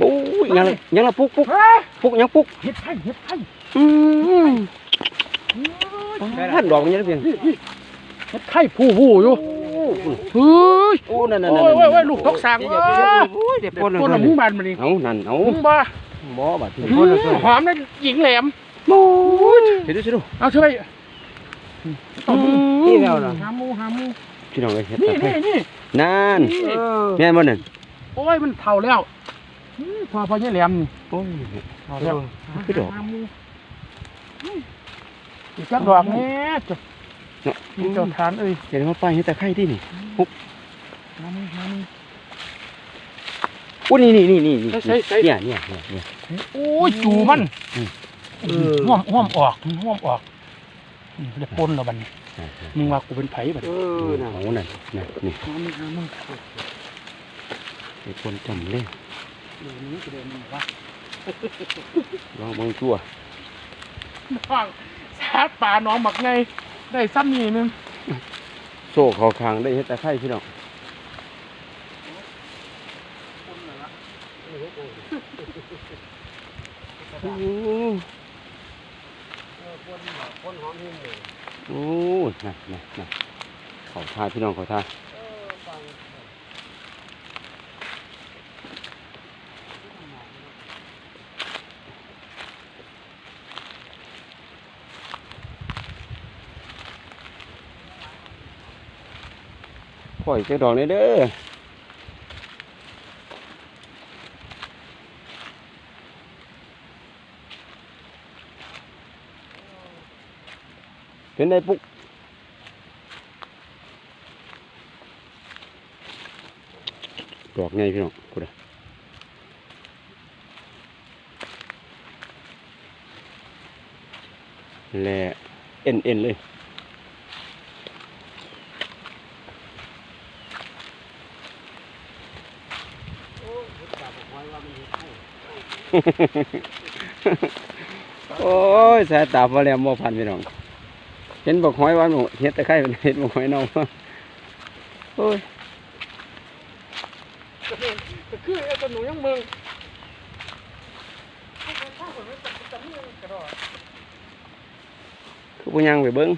บู๊ยยังละยังละปุ๊กปุ๊กเฮ้ยปุ๊กยังปุ๊กเฮ็ดไผ่เฮ็ดไผ่อืมพันดอกมันยังได้เพียงเฮ็ดไผ่ผู้ผู้อยู่เฮ้ยโอ้นั่นนั่นโอ้ยโอ้ยโอ้ยลูกตกสร้างเดี๋ยวเดี๋ยวเดี๋ยวโอ้ยเดี๋ยวปนคนละมุ้งบานมันนี่เอานั่นเอามุ้งบ่บ่บาดทีหืมหอมนะหญิงแหลมโอ้ยเดี๋ยวดูสิดูเอาช่วยนี่แล้วนะหาหมูหาหมูพี่น้องเอ้ยเฮ็ดนี่ตะไคร้นี่นี่นั่นนี่แม่นบ่นั่นโอ้ยมันเท่าแล้วหืม พอพอเนี่ยแหลมนี่โอ้ยเท่าแล้วคือดอกหาหมูอืมอีกจักดอกแน่จะเนาะมีเจ้าทานเอ้ยเดี๋ยวมาไปเฮ็ดตะไคร้ที่นี่หาหมูหาหมูอุ้ยนี่นี่นี่นี่นี่ใส่ใส่เนี่ยเนี่ยเนี่ยเนี่ยโอ้ยจูมันอืมเออห่วมห่วมออกห่วมออกอืมเดี๋ยวปนแล้วบัดนี้อ่ามึงว่ากูเป็นไผบัดเอนี้อเอานั่นนั่นนี่หามึงหามึงไอ้คนจำเลยเดี๋ยวนี้กูเดินมึงวะลองเบิ่งตัวน้องสาดป่าน้องหมักไงได้ซ้ำนี่นึงโซ่เขาคางได้เฮ็ดตะไคร้พี่น้องโอ้โอ้น่ะน่ะน่ะเขาทาพี่น้องเขาทา ข่อยเจะดอกนี่เด้อเป็นได้ปุ๊กดอกไงพี่น้องกูได้แหล่เอ็นเอ็นเลย โอ้ยสายตาพอแล้วบ่พันพี่น้อง เห็นบอกหอยหวานบ่เห็ดตะไคร้เห็นบอกหอยนองโอ้ยก็คือไอ้ตัวหนูยังมึงคือผู้ยังไปเบิ้ง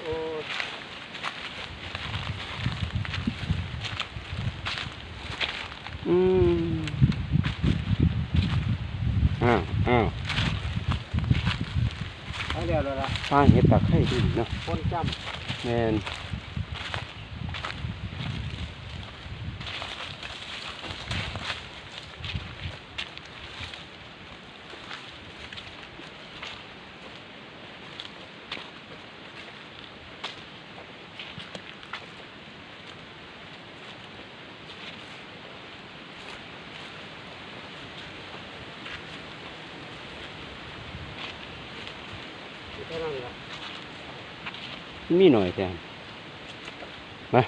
โอ้ย อืมอ้าวอ้าว เอาเดี๋ยวเลยละ ปลาเห็ดตะไคร้ดีเนาะคนจแม่น มีหน่อยแทนมา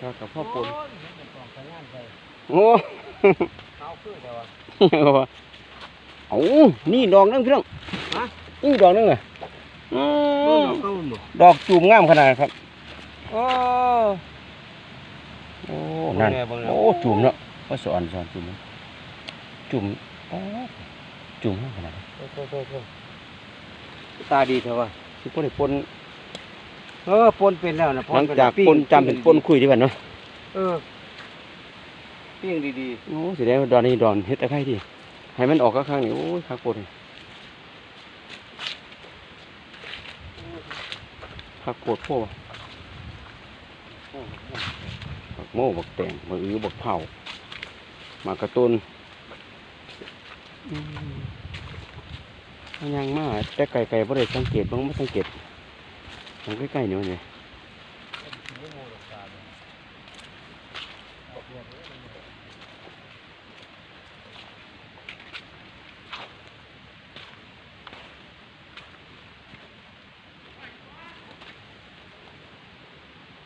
ก็กับพ่อปนโอ้เอาคือแต่ว่าเอานี่ดอกนึงพี่น้องฮะนี่ดอกนึงเลยอืมดอกจูมงามขนาดนั้นครับโอ้โอ้นั่นเบิ่งแล้วโอ้จุ่มเนาะว่าสอนสอนจุ่มจุ่มอ๋อจุ่มงามขนาดนั้นตาดีเถอะวะสิปนให้ปน เออปนเป็นแล้วนะหลังจากปนจำเป็นปนคุยดีกว่าเนาะเออปิ้งดีโอ้แสดงว่าดอนนี้ดอนเฮ็ดตะไคร้ดิให้มันออกข้างๆนี่โอ้ยคักปนคักโปดโพวะบักโม่บักแตงบักอื้อบักเผามากระตุนอืมมันยังมาแต่ไก่ๆบ่ได้สังเกตบ่ไม่สังเกต ทางใกล้ๆนี่มันนี่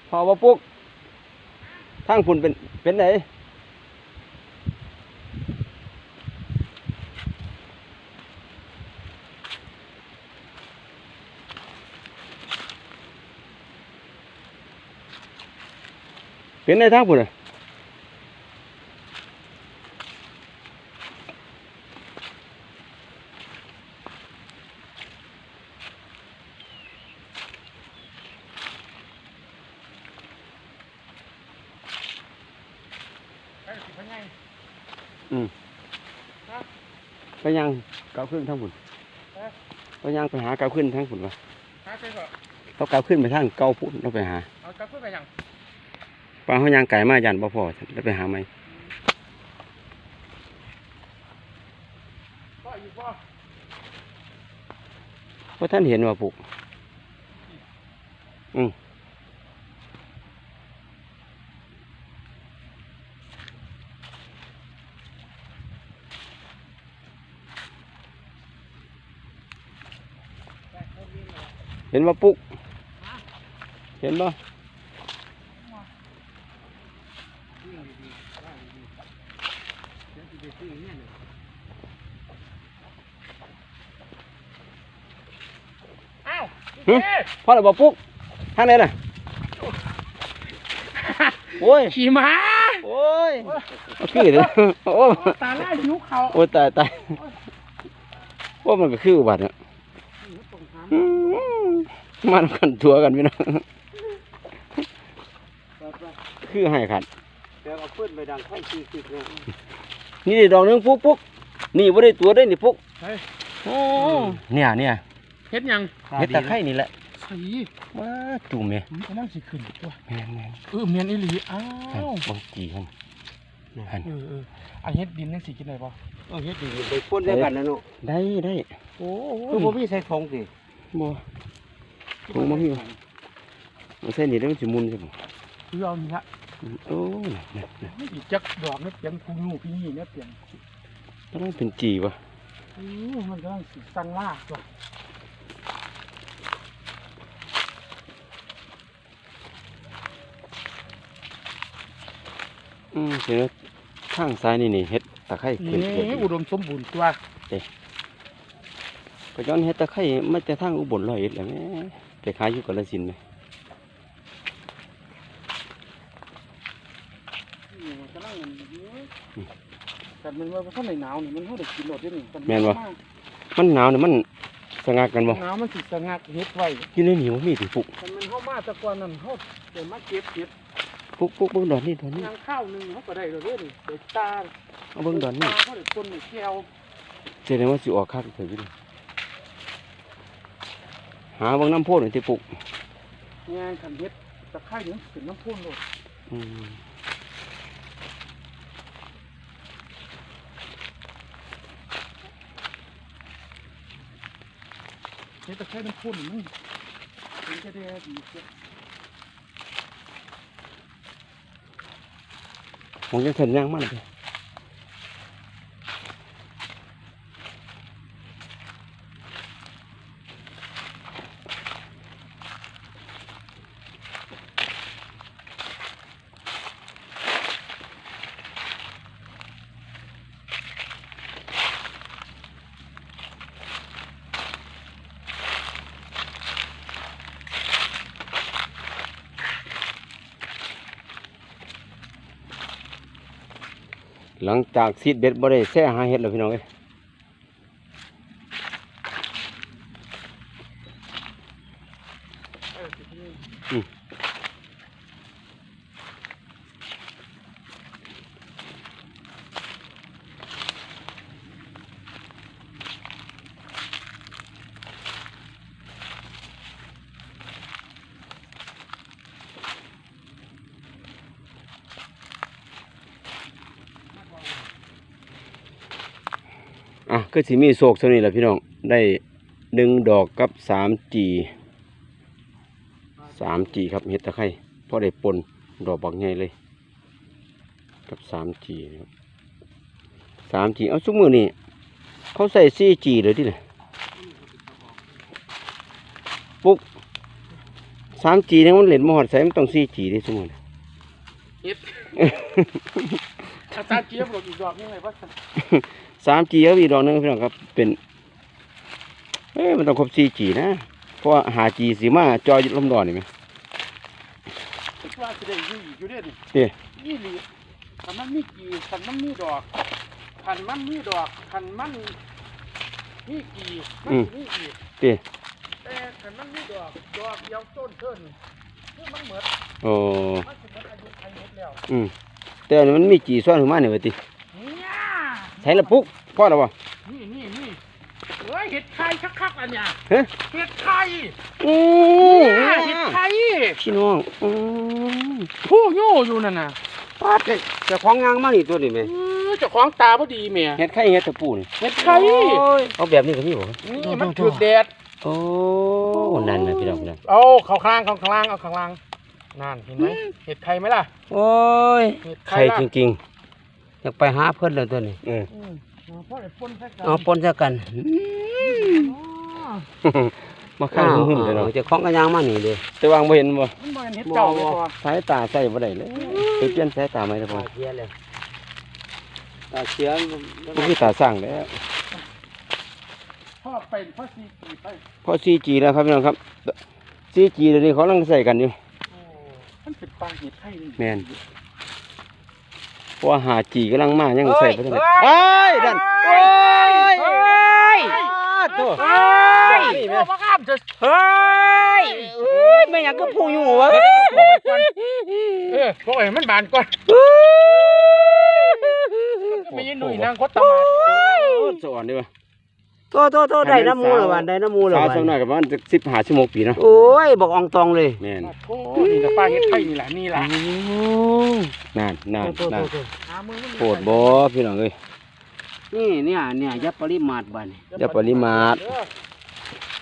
พอว่าปุ๊กทางพุ่นเป็นเป็นไหน เป็นในทางพุ่นน่ะไปสิพะไงไปยังเกาขึ้นทางพุ่นไปยังไปหาเกาขึ้นทางพุ่นวะหาไปเถอะเขาเกาขึ้นไปทางเกาพุ่นเราไปหาเอากลับขึ้นไปยังปลาเขายางไก่มายันบ่พอแล้วไปหาไหมก็อยู่บ่เพราะท่านเห็นว่าปลูกอืมเห็นว่าปุ๊กเห็นบ่อ้าว หึ พ่อเราบอกปุ๊กทางไหนน่ะโอ้ยขี่ม้าโอ้ยเอาคือเด้อโอ้ตาไล่หิวเขาโอ้ยตายตายว่ามันก็คืออุบัติเนี่ยอืมมาทำกันทัวกันพี่น้องคือให้ขัดเดี๋ยวเอาขึ้นไปดังไข่ซีซีเลยนี่ดอกหนึงปุ๊กปุ๊กนี่บ่ได้ตัวได้นี่ปุ๊กเฮ้ยโอ้เนี่ยเนี่ย เฮ็ดหยังเฮ็ดตะไคร่นี่แหละสีมาจุ่มแม่มันกำลังสิขึ้นตัวแม่นแม่นเออเมียนอีหลีอ้าหั่นวบางจีหั่นหั่นเออเอออันเฮ็ดดินยังสิกินได้บ่เออเฮ็ดดีไปพ่นได้กันนะเนาะได้ได้โอ้คือบ่มีใส่ทงสิบ่ถุงบ่มีมันใส่นี่แล้วมันสิมุนใช่บ่คือเอานี่ละโอ้น่ะน่ะน่ะไม่อีกจักดอกนี่เปลี่ยนพุงลูกพี่นี่เนี่ยเปลี่ยนต้องเป็นจีบ่เออมันกำลังสิสั่งล่าตัว อืมเห็นว่าข้างซ้ายนี่นี่เฮ็ดตะไคร้ขึ้นนี่เกิดอุดมสมบูรณ์ตัวก็ย้อนเฮ็ดตะไคร้มาแต่ทางอุบลร้อยเอ็ดแหล้วแหม่ไปขายอยู่กาฬสินธุ์แหมนี่มันกำลังมันเยอะแต่มันว่าถ้าในหนาวนี่มันเฮาได้กินหมดเด้นี่มันหนาวนี่มันสงักกันบ่หนาวมันสิสงัดเฮ็ดไว้อยู่ในนี่บ่มีติปุกแต่มันเฮามาแตะกอนนั้นเฮาเดี๋ยวมาเก็บเห็ด ปุกปุกเบิ่งดอนนี่ดอนนี่ยางข้าวหนึงเฮาก็ได้แล้วเด้นี่เด็ดตาเอาเบิ่งดอนนี่ตาเฮาได้ต้นนี่แก้วแสดงว่าสิออกคักเถิดอยู่นี่หาเบิ่งน้ำโพดนี่ติปุกงานคันเฮ็ดตะไคร้นี่เป็นน้ำพ่นโลดอืมเฮ็ดตะไคร้น้ำพ่นนี่มันเป็นจะได้ดีเสีย ผมจะเห็นย่างมันเลย หลังจากซีดเบ็ดบ่ได้แซ่หาเห็ดแล้วพี่น้องเอ้ยอืม สิที่นี่อะก็สิมีโศกเท่านี้แหละพี่น้อง ได้หนึ่งดอกกับสามจีสามจีครับเห็ดตะไคร้พอได้ปนดอกบักใหญ่เลย กับสามจีครับสามจีเอาซุ้มือนี่เขาใส่สี่จีเลยที่ไหนปุ๊กสามจีเนี่ยมันเหรียญมหอดใส่มันต้องสี่จีได้ซุ้มือนี่เฮ็ดอาจารย์เจี๊ยบบอกอีกดอกนึงเลยว่า สามจีครับอีกดอกหนึงพี่น้องครับ เป็นเอ้ยมันต้องครบสี่จีนะ เพราะว่าหาจีสีมาจอยลำดอนนี่ไหมคิดว่าสิได้อยู่อีกอยู่เด้นี่เอ๊ะนี่หลีคันมันมีกี่คันมันมีดอกคันมันมีดอกคันมันมีกี่มันสิมีอีกเต้แต่คันมันมีดอกดอกเดียวต้นเทินคือมันเหมือนโอ้มันสิเหมือนอายุไขหมดแล้วอืมแต่อันนี้มันมีจีซ่อนขึ้นมาเนี่ยว่าติเนี่ย ใช้ละปุ๊กพ่อแล้วบ่นี่นี่นี่เฮ้ยเห็ดไข่คักๆอันเนี้ยเฮ้ยเห็ดไข่อืมเนี่ยเห็ดไข่พี่น้องอืมผู้โย่อยู่นั่นน่ะปาดเลยเจ้าของงางมานี่ตัวนี้แม่เออเจ้าของตาพอดีแม่เฮ็ดไข่เฮ็ดตะปูนี่เห็ดไข่เอาแบบนี้ก็มีบ่นี่มันถือแดดโอ้นั่นนะพี่น้องพี่น้องเอาเข้าข้างเข้าข้างล่างเอาข้างล่างนั่นเห็นไหมเห็ดไข่ไหมล่ะโอ้ยเห็ดไข่ไข่ล่ะจริงๆ อยากไปหาเพิ่นแล้วตัวนี้ เอออืมเอาพ่อไอ้ปนใส่กันเอาปนซะกันอ๋อมาข้างหึ่มๆเลยเนาะเจ้าของก็ยางมานี่เด้อแต่วางบ่เห็นบ่มันบ่เป็นเห็ดเก่าเลยพอสายตาใส่บ่ได้เลยไปเปลี่ยนสายตาใหม่เด้อพ่อตาเสียเลยตาเสียบ่คือตาสร้างแล้ว พ่อเป็นพ่อซีกีไปพอ 4G แล้วครับพี่น้องครับ 4G เดี๋ยวนี้เขากำลังใส่กันอยู่โอ้มันเป็นปลาเห็ดไข่นี่แม่น เพราะว่า 5G กำลังมายังใส่บ่ทันได้เอ้ยดันโอ้ยเฮ้ยโตเฮ้ยนี่พ่แม่อมาข้ามจะเฮ้ยเอ้ยแม่หยังก็พูอยู่วะเออพวกไอ้มันบานก่อนไม่ยินดูอีนางคดตะมาโอ้สอนดีว่ะ โตโตโตได้น้ำมูแล้ววันได้น้ำมูแล้วสาววัสำนักกับมันสิบห้าชั่วโมงปีเนาะโอ้ยบอกอองตองเลยแม่นโอ้นี่กับปลาเห็ดไข่นี่แหละนี่แหละนานนานโตนานโตหามือมันโคตรบ่พี่น้องเอ้ยนี่เนี่ยเนี่ยยับปริมาตรบัดนี่อย่าปริมาตรเออ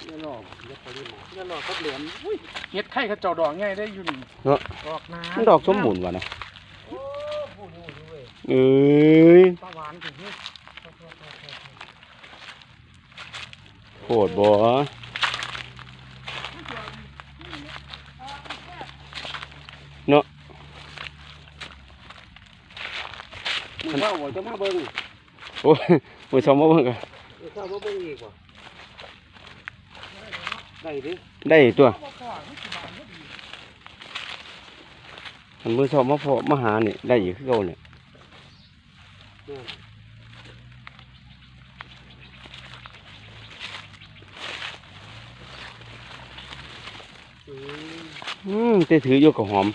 อย่าหลอกยับปริมาตรอย่าหลอกเขาเหรียญอุ้ยเห็ดไข่เขาเจ้าดอกง่ายได้อยู่นี่เนาะดอกนามันดอกสมบูรณ์ว่ะนะโอ้ผู้อยู่อยู่เว้ยเอ้ยปลาหวานถึงนี่ โคตรบ่เนาะมึงเข้าบ่จะมาเบิ่งโอ้ยมือสองมาเบิ่งกันมึงเข้ามาเบิ่งอีกว่ะได้ดิได้ตัวอันมือสองมาพอมาหานี่ได้อีกคือเก่าเนี่ย อืมอืมแต่ถืออยู่กับหอม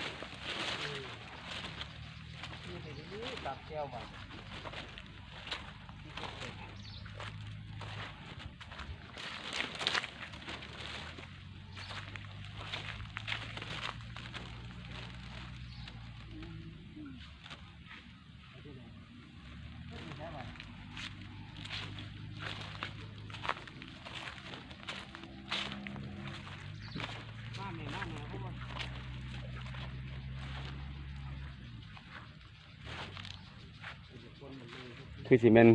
คือสิแม่น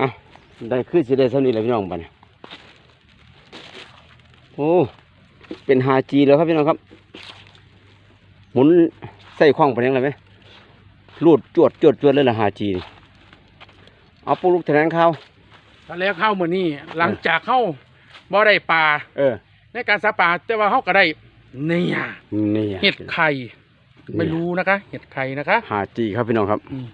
อะได้คือสิได้สำนี้แหละพี่น้องบัดนี้โอ้เป็น 5G แล้วครับพี่น้องครับ หมุนใส่ข้องไปยังไงไหมรูดจวดจวดจวดเลยละ 5G นี่เอาปูลูกแถลงข่าว ตอนแรกเข้ามือนี่หลังจากเข้าบ่ได้ปลาเออ ในการสาปลาแต่ว่าเขาก็ได้เนี่ยนี่เห็ดไข่ไม่รู้นะคะ เห็ดไข่นะคะหาจีครับพี่น้องครับอืม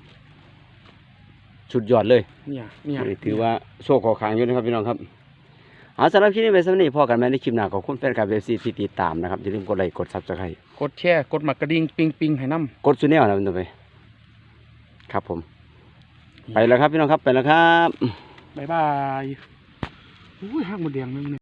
สุดยอดเลย เนี่ยเนี่ยนี่ถือว่าโชคขอขางอยู่นะครับพี่น้องครับเอาสำหรับคลิปนี้ไปสำหรับนี้พอกันไหมในคลิปหน้าขอบคุณแฟนคลับเอฟซีที่ติดตามนะครับอย่าลืมกดไลค์กดซับสไครต์กดแชร์กดหมักกระดิ่งปิงปิงให้น้กดซูเนลนะมันต่อไป ครับผม ไปแล้วครับพี่น้องครับไปแล้วครับำบายบายอุ้ยห้างหมดแดงนึงเนี่ย